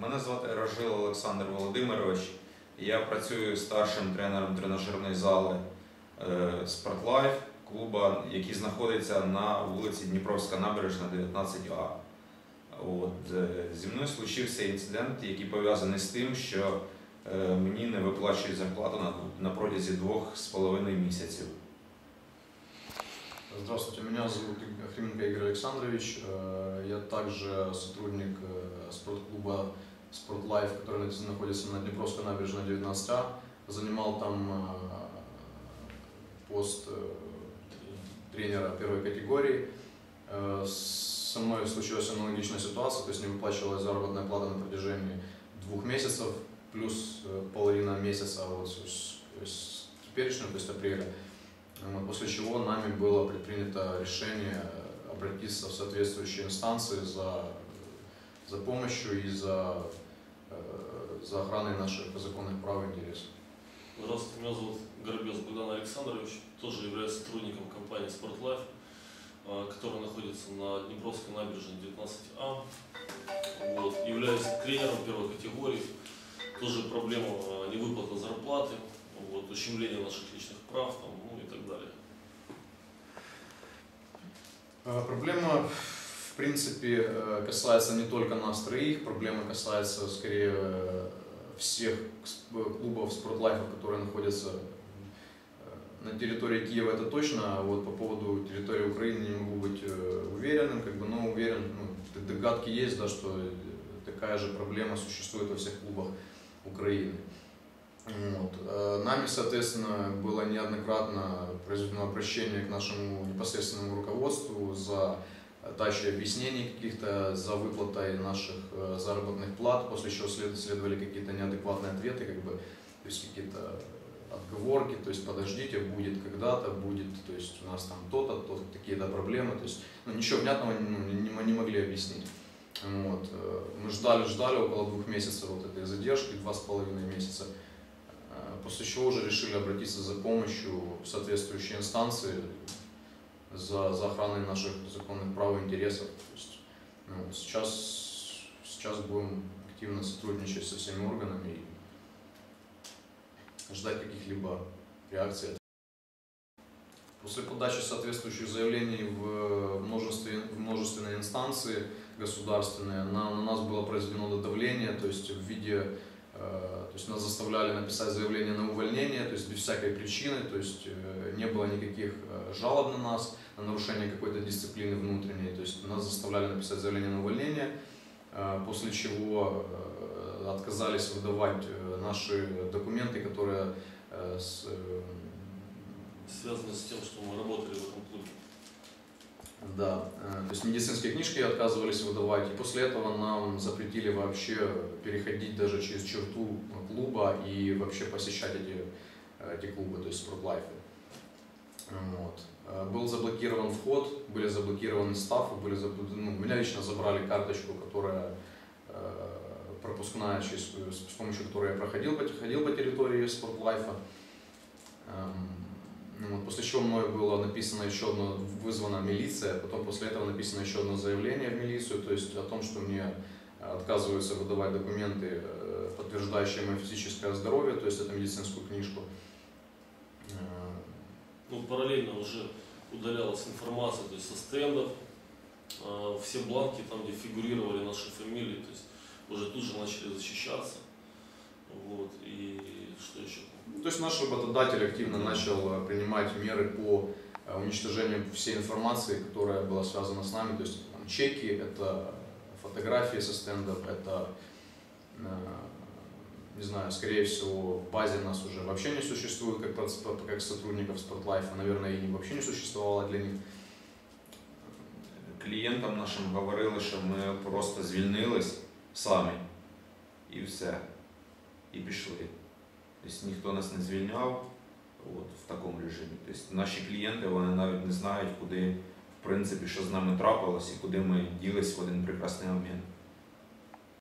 Мене звати Рожил Олександр Володимирович. Я працюю старшим тренером тренажерної зали е, Спортлайф клуба, який знаходиться на вулиці Дніпровська набережна 19А. От, е, зі мною случився інцидент, який пов'язаний з тим, що е, мені не виплачують зарплату на, протязі двох з половиною місяців. Здравствуйте, меня зовут Охрименко Игорь Александрович. Э, Я также сотрудник э, спортклуба «Спортлайф», который на- находится на Днепровской набережной 19А. Занимал там э, пост э, тренера первой категории. Э, Со мной случилась аналогичная ситуация, то есть не выплачивалась заработная плата на протяжении двух месяцев, плюс э, половина месяца вот с, с- теперешнего, то есть апреля. После чего нами было предпринято решение обратиться в соответствующие инстанции за, за помощью и за, э, за охраной наших законных прав и интересов. Здравствуйте, меня зовут Горбез Богдан Александрович, тоже являюсь сотрудником компании Sportlife, а, которая находится на Днепровской набережной 19А. Вот. Являюсь тренером первой категории. Тоже проблема а, невыплаты зарплаты, вот, ущемление наших личных прав там, ну, и так далее. Э, Проблема, принципе, э, касается не только нас троих, проблема касается скорее э, всех сп- клубов спортлайфа, которые находятся э, на территории Киева, это точно, а вот по поводу территории Украины не могу быть э, уверенным, как бы, но уверен, ну, догадки есть, да, что э, такая же проблема существует во всех клубах Украины. Вот. Э, Нами, соответственно, было неоднократно произведено обращение к нашему непосредственному руководству за дачей объяснений каких-то, за выплатой наших э, заработных плат, после чего след- следовали какие-то неадекватные ответы, как бы, то есть какие-то отговорки, то есть подождите, будет когда-то, будет, то есть у нас там то-то, то такие-то проблемы, то есть ну, ничего внятного ну, не, не- не могли объяснить. Вот. э, Мы ждали, ждали около двух месяцев вот этой задержки, два с половиной месяца. Э, После чего уже решили обратиться за помощью в соответствующие инстанции за, за охраной наших законных прав и интересов. То есть, ну, сейчас, сейчас будем активно сотрудничать со всеми органами и ждать каких-либо реакций. После подачи соответствующих заявлений в множестве, в множественные инстанции государственные, на, на нас было произведено давление, то есть в виде То есть нас заставляли написать заявление на увольнение, то есть без всякой причины, то есть э, не было никаких э, жалоб на нас, на нарушение какой-то дисциплины внутренней, то есть нас заставляли написать заявление на увольнение, э, после чего э, отказались выдавать э, наши документы, которые э, с, э, Связано с тем, что мы работали в этом клубе. Да, э, то есть медицинские книжки отказывались выдавать, и после этого нам запретили вообще переходить даже через черту клуба и вообще посещать эти, э, эти клубы, то есть спортлайфы. Вот. Э, Был заблокирован вход, были заблокированы стафы, были забл- ну, меня лично забрали карточку, которая э, пропускная, через, с помощью которой я проходил, ходил по территории спортлайфа. Ну вот, после чего мною было написано еще одно, вызвана милиция, потом после этого написано еще одно заявление в милицию, то есть о том, что мне э, отказываются выдавать документы, э, подтверждающие мое физическое здоровье, то есть это медицинскую книжку. Э, Ну, параллельно уже удалялась информация то есть со стендов, все бланки, там, где фигурировали наши фамилии, то есть уже тут же начали защищаться. Вот, и что еще? Ну, То есть наш работодатель активно начал э, принимать меры по э, уничтожению всей информации, которая была связана с нами. То есть это, там, чеки, это фотографии со стендов, это, э, не знаю, скорее всего, в базе нас уже вообще не существует как, проц- как сотрудников спортлайфа. Наверное, и вообще не существовало для них. Клієнтам нашим говорили, що ми просто звільнились самі і все. І пішли. Тобто ніхто нас не звільняв от, в такому режимі. Тобто наші клієнти вони навіть не знають, куди, в принципі, що з нами трапилось і куди ми ділись в один прекрасний момент.